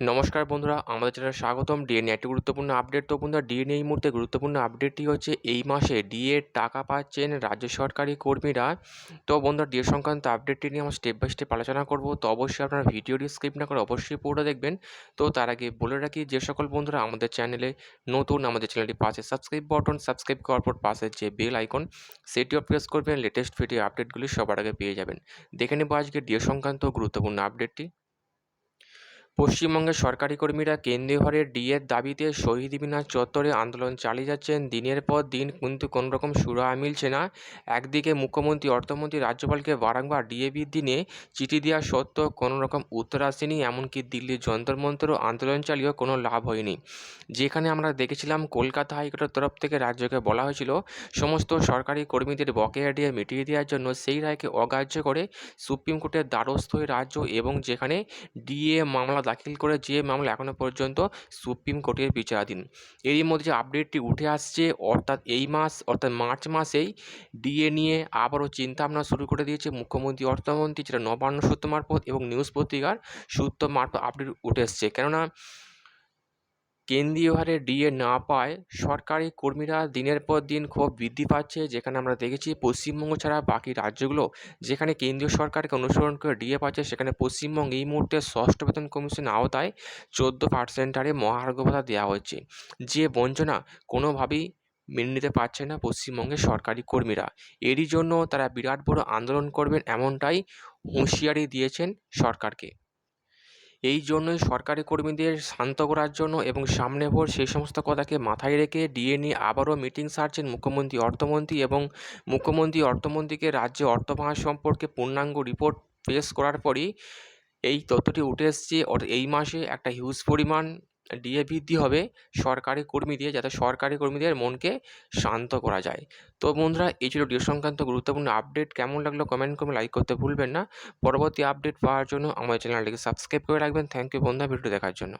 নমস্কার বন্ধুরা, আমাদের চ্যানেলে স্বাগতম। ডিএনএ একটি গুরুত্বপূর্ণ আপডেট তো বন্ধুরা ডিএনএ এই মুহূর্তে গুরুত্বপূর্ণ আপডেটটি হচ্ছে এই মাসে ডিএ টাকা পাচ্ছেন রাজ্য সরকারি কর্মীরা। তো বন্ধুরা ডিএ সংক্রান্ত আপডেটটি নিয়ে আমরা স্টেপ বাই স্টেপ আলোচনা করব। তো অবশ্যই আপনারা ভিডিওটি স্কিপ না করে অবশ্যই পুরোটা দেখবেন। তো তার আগে বলে রাখি, যে সকল বন্ধুরা আমাদের চ্যানেলে নতুন, আমাদের চ্যানেলটি পাশে সাবস্ক্রাইব বটন সাবস্ক্রাইব করার পর পাশে যে বেল আইকন সেটিও প্রেস করবেন। লেটেস্ট ভিডিও আপডেটগুলি সবার আগে পেয়ে যাবেন। দেখে নেব আজকে ডিএ সংক্রান্ত গুরুত্বপূর্ণ আপডেটটি পশ্চিমবঙ্গের সরকারি কর্মীরা কেন্দ্রীয় হারের ডিএর দাবিতে শহীদ মিনার চত্বরে আন্দোলন চালিয়ে যাচ্ছেন। দিনের পর দিন কিন্তু কোনো রকম সুরাহা মিলছে না। একদিকে মুখ্যমন্ত্রী, অর্থমন্ত্রী রাজ্যপালকে বারংবার ডিএ নিয়ে চিঠি দেওয়া সত্ত্বেও কোনো রকম উত্তর আসেনি। এমনকি দিল্লির যন্তর মন্তর আন্দোলন চালিয়েও কোনো লাভ হয়নি। যেখানে আমরা দেখেছিলাম, কলকাতা হাইকোর্টের তরফ থেকে রাজ্যকে বলা হয়েছিল, সমস্ত সরকারি কর্মীদের বকেয়া ডিএ মিটিয়ে দেওয়ার জন্য সেই রায়কে অগ্রাহ্য করে সুপ্রিম কোর্টের দ্বারস্থ হয়ে রাজ্য এবং যেখানে ডিএ মামলা দাখিল করে যে মামলা এখনও পর্যন্ত সুপ্রিম কোর্টের বিচারাধীন। এরই মধ্যে যে আপডেটটি উঠে আসছে, অর্থাৎ এই মাস, অর্থাৎ মার্চ মাসেই ডিএ নিয়ে আবারও চিন্তাভাবনা শুরু করে দিয়েছে মুখ্যমন্ত্রী, অর্থমন্ত্রী, যেটা নবান্ন সূত্র মারফত এবং নিউজ পত্রিকার সূত্র মারফত আপডেট উঠে এসছে। কেননা কেন্দ্রীয় হারে ডিএ না পায়, সরকারি কর্মীরা দিনের পর দিন খুব বৃদ্ধি পাচ্ছে। যেখানে আমরা দেখেছি পশ্চিমবঙ্গ ছাড়া বাকি রাজ্যগুলো যেখানে কেন্দ্রীয় সরকারকে অনুসরণ করে ডিএ পাচ্ছে, সেখানে পশ্চিমবঙ্গ এই মুহূর্তে ষষ্ঠ বেতন কমিশন আওতায় চোদ্দ পার্সেন্ট হারে মহার্ঘ ভাতা দেওয়া হচ্ছে। যে বঞ্চনা কোনোভাবেই মেনে নিতে পারছে না পশ্চিমবঙ্গের সরকারি কর্মীরা। এরই জন্য তারা বিরাট বড় আন্দোলন করবেন এমনটাই হুঁশিয়ারি দিয়েছেন সরকারকে। এই জন্যই সরকারি কর্মীদের শান্ত করার জন্য এবং সামনে ভোর সেই সমস্ত কথাকে মাথায় রেখে ডিএ নিয়ে আবারও মিটিং সারছেন মুখ্যমন্ত্রী, অর্থমন্ত্রী এবং মুখ্যমন্ত্রী, অর্থমন্ত্রীকে রাজ্যে অর্থ ভাঙা সম্পর্কে পূর্ণাঙ্গ রিপোর্ট পেশ করার পরই এই তথ্যটি উঠে এসছে। এই মাসে একটা হিউজ পরিমাণ ডিএ বৃদ্ধি হবে সরকারি কর্মী দিয়ে, যাতে সরকারি কর্মীদের মনকে শান্ত করা যায়। তো বন্ধুরা, এই ছিল ডিএ সংক্রান্ত গুরুত্বপূর্ণ আপডেট কেমন লাগল কমেন্ট করে লাইক করতে ভুলবেন না। পরবর্তী আপডেট পাওয়ার জন্য আমাদের চ্যানেলটিকে সাবস্ক্রাইব করে রাখবেন। থ্যাংক ইউ বন্ধুরা ভিডিও দেখার জন্য।